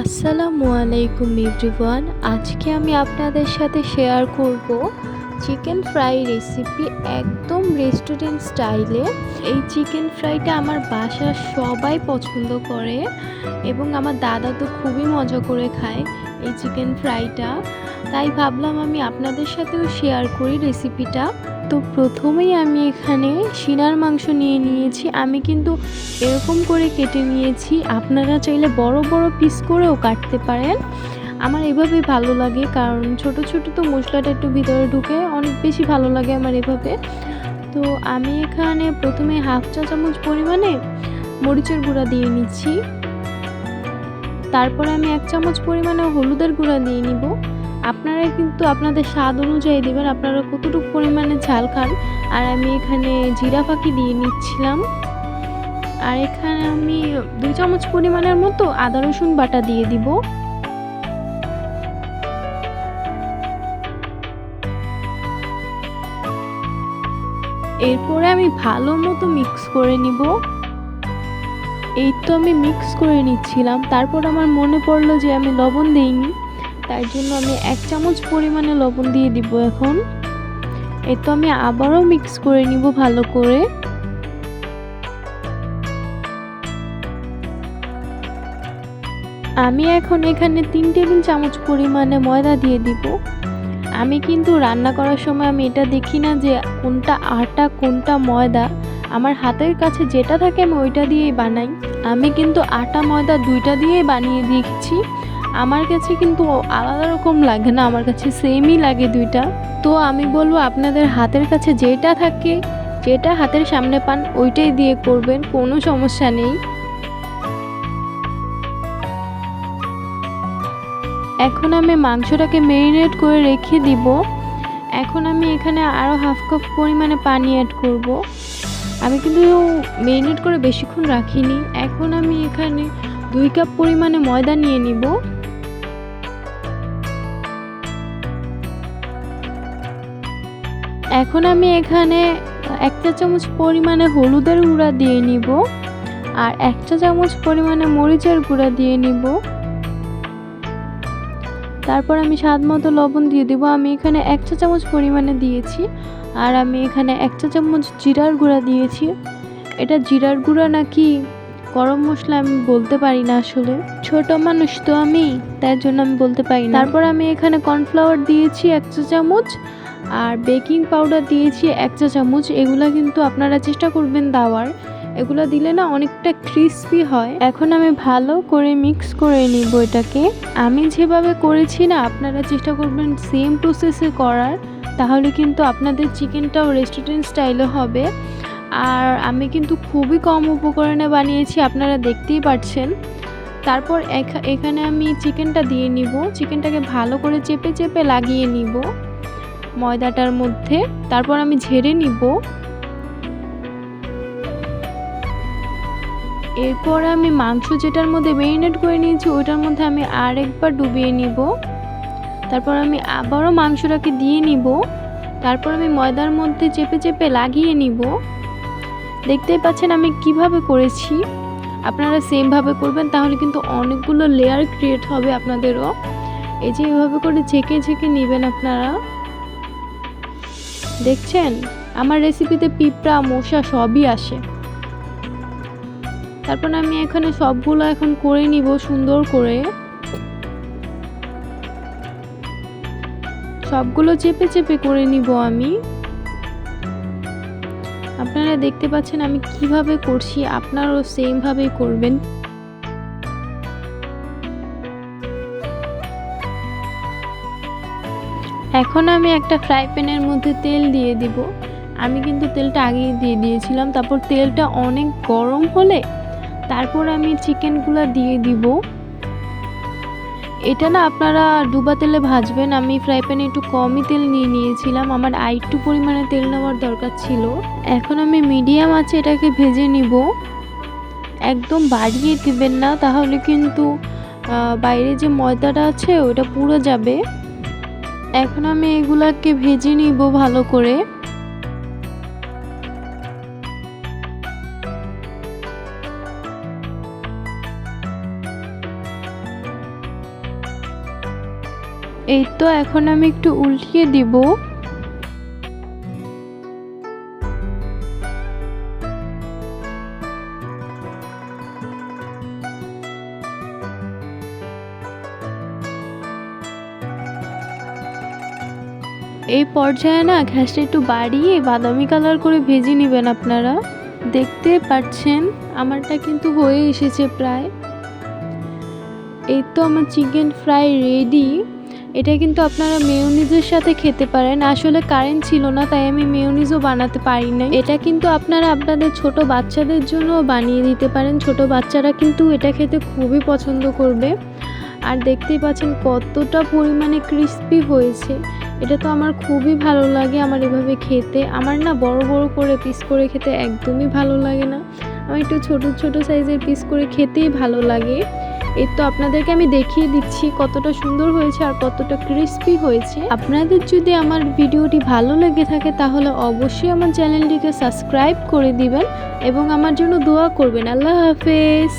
আসসালামু আলাইকুম এভরিওয়ান। আজকে আমি আপনাদের সাথে শেয়ার করব চিকেন ফ্রাই রেসিপি একদম রেস্টুরেন্ট স্টাইলে। এই চিকেন ফ্রাইটা আমার বাসার সবাই পছন্দ করে এবং আমার দাদা তো খুবই মজা করে খায় এই চিকেন ফ্রাইটা। তাই ভাবলাম আমি আপনাদের সাথেও শেয়ার করি রেসিপিটা। তো প্রথমেই আমি এখানে সিনার মাংস নিয়ে নিয়েছি। আমি কিন্তু এরকম করে কেটে নিয়েছি। আপনারা চাইলে বড় বড় পিস করেও কাটতে পারেন। আমার এভাবে ভালো লাগে কারণ ছোট ছোট তো মশলাটা একটু ভিতরে ঢুকে অনেক বেশি ভালো লাগে আমার এভাবে। তো আমি এখানে প্রথমে হাফ চা চামচ পরিমাণে মরিচের গুঁড়া দিয়ে নিচ্ছি। তারপরে আমি এক চামচ পরিমাণে হলুদের গুঁড়া দিয়ে নিব। আপনারা কিন্তু আপনাদের স্বাদ অনুযায়ী দেবেন। আপনারা কতটুকু পরিমাণে ঝাল খান। আর আমি এখানে জিরা ফাঁকি দিয়ে নিচ্ছিলাম। আর এখানে আমি দুই চামচ পরিমাণের মতো আদা রসুন বাটা দিয়ে দিব। এরপরে আমি ভালো মতো মিক্স করে নিব। এই তো আমি মিক্স করে নিচ্ছিলাম। তারপর আমার মনে পড়ল যে আমি লবণ দিইনি। তাই জন্য আমি এক চামচ পরিমাণে লবণ দিয়ে দিব এখন। এই তো আমি আবারও মিক্স করে নিব ভালো করে। আমি এখন এখানে তিন টেবিল চামচ পরিমাণে ময়দা দিয়ে দিব। আমি কিন্তু রান্না করার সময় আমি এটা দেখি না যে কোনটা আটা, কোনটা ময়দা। আমার হাতের কাছে যেটা থাকে আমি ওইটা দিয়েই বানাই। আমি কিন্তু আটা, ময়দা দুইটা দিয়েই বানিয়ে দিচ্ছি। আমার কাছে কিন্তু আলাদা রকম লাগে না, আমার কাছে সেমই লাগে দুইটা। তো আমি বলব আপনাদের হাতের কাছে যেটা থাকে, যেটা হাতের সামনে পান, ওইটাই দিয়ে করবেন, কোনো সমস্যা নেই। এখন আমি মাংসটাকে মেরিনেট করে রেখে দিব। এখন আমি এখানে আরও হাফ কাপ পরিমাণে পানি অ্যাড করব। আমি কিন্তু মেরিনেট করে বেশিক্ষণ রাখিনি। এখন আমি এখানে দুই কাপ পরিমাণে ময়দা নিয়ে নিব। এখন আমি এখানে একটা চামচ পরিমাণে হলুদের গুঁড়া দিয়ে নিব আর একটা চামচ পরিমাণে মরিচের গুঁড়া দিয়ে নিব। তারপর আমি স্বাদ মতো লবণ দিয়ে দেবো। আমি এখানে এক চা চামচ পরিমাণে দিয়েছি আর আমি এখানে এক চা চামচ জিরার গুঁড়া দিয়েছি। এটা জিরার গুঁড়া নাকি গরম মশলা আমি বলতে পারি না আসলে। ছোট মানুষ তো আমি, তার জন্য আমি বলতে পারি না। তারপর আমি এখানে কর্নফ্লাওয়ার দিয়েছি এক চা চামচ আর বেকিং পাউডার দিয়েছি এক চা চামচ, এগুলা কিন্তু আপনারা চেষ্টা করবেন দেওয়ার। এগুলো দিলে না অনেকটা ক্রিস্পি হয়। এখন আমি ভালো করে মিক্স করে নিব এটাকে। আমি যেভাবে করেছি না, আপনারা চেষ্টা করবেন সেম প্রসেসে করার, তাহলে কিন্তু আপনাদের চিকেনটাও রেস্টুরেন্ট স্টাইলে হবে। আর আমি কিন্তু খুবই কম উপকরণে বানিয়েছি, আপনারা দেখতেই পাচ্ছেন তারপর এখানে আমি চিকেনটা দিয়ে নিব। চিকেনটাকে ভালো করে চেপে চেপে লাগিয়ে নিব। ময়দাটার মধ্যে, তারপর আমি ঝেড়ে নিব। এরপর আমি মাংস যেটার মধ্যে মেরিনেট করে নিয়েছি, ওইটার মধ্যে আমি আরেকবার ডুবিয়ে নিব। তারপর আমি আবারও মাংসটাকে দিয়ে নিব। তারপর আমি ময়দার মধ্যে চেপে চেপে লাগিয়ে নিব। দেখতেই পাচ্ছেন আমি কীভাবে করেছি। আপনারা সেমভাবে করবেন, তাহলে কিন্তু অনেকগুলো লেয়ার ক্রিয়েট হবে আপনাদেরও। এই যে এভাবে করে ছেঁকে ছেঁকে নেবেন আপনারা। দেখছেন? আমার রেসিপিতে পিঁপড়া, মশা সবই আসে। তারপর আমি এখানে সবগুলো এখন করে নিব সুন্দর করে। সবগুলো চেপে চেপে করে নিব আমি। আপনারা দেখতে পাচ্ছেন আমি কীভাবে করছি, আপনারাও সেমভাবেই করবেন। এখন আমি একটা ফ্রাই প্যানের মধ্যে তেল দিয়ে দিব। আমি কিন্তু তেলটা আগেই দিয়ে দিয়েছিলাম, তারপর তেলটা অনেক গরম হলে তারপর আমি চিকেনগুলো দিয়ে দিব। এটা না আপনারা ডুবা তেলে ভাজবেন, আমি ফ্রাই প্যানে একটু কমই তেল নিয়ে নিয়েছিলাম, আমার আর একটু পরিমাণে তেল নেওয়ার দরকার ছিল। এখন আমি মিডিয়াম আছে, এটাকে ভেজে নিব। একদম বাড়িয়ে দিবেন না, তাহলে কিন্তু বাইরে যে ময়দাটা আছে, ওটা পুরো যাবে। এখন আমি এগুলাকে ভেজে নিব ভালো করে। এই তো এখন আমি একটু উল্টিয়ে দিব। এই পর্যায়ে না ঘ্যাসটা একটু বাড়িয়ে বাদামি কালার করে ভেজে নেবেন আপনারা। দেখতে পাচ্ছেন, আমারটা কিন্তু হয়ে এসেছে প্রায়। এই তো আমার চিকেন ফ্রাই রেডি। এটা কিন্তু আপনারা মেয়োনিজের সাথে খেতে পারেন। আসলে কারেন্ট ছিল না, তাই আমি মেয়োনিজও বানাতে পারি না এটা কিন্তু আপনারা আপনাদের ছোট বাচ্চাদের জন্য বানিয়ে দিতে পারেন। ছোট বাচ্চারা কিন্তু এটা খেতে খুবই পছন্দ করবে। আর দেখতেই পাচ্ছেন কতটা পরিমাণে ক্রিস্পি হয়েছে। এটা তো আমার খুবই ভালো লাগে আমার এভাবে খেতে। আমার না বড় বড় করে পিস করে খেতে একদমই ভালো লাগে না। আমার একটু ছোট ছোট সাইজের পিস করে খেতেই ভালো লাগে। এই তো আপনাদেরকে আমি দেখিয়ে দিচ্ছি কতটা সুন্দর হয়েছে আর কতটা ক্রিস্পি হয়েছে। আপনাদের যদি আমার ভিডিওটি ভালো লেগে থাকে তাহলে অবশ্যই আমার চ্যানেলটিকে সাবস্ক্রাইব করে দিবেন এবং আমার জন্য দোয়া করবেন। আল্লাহ হাফেজ।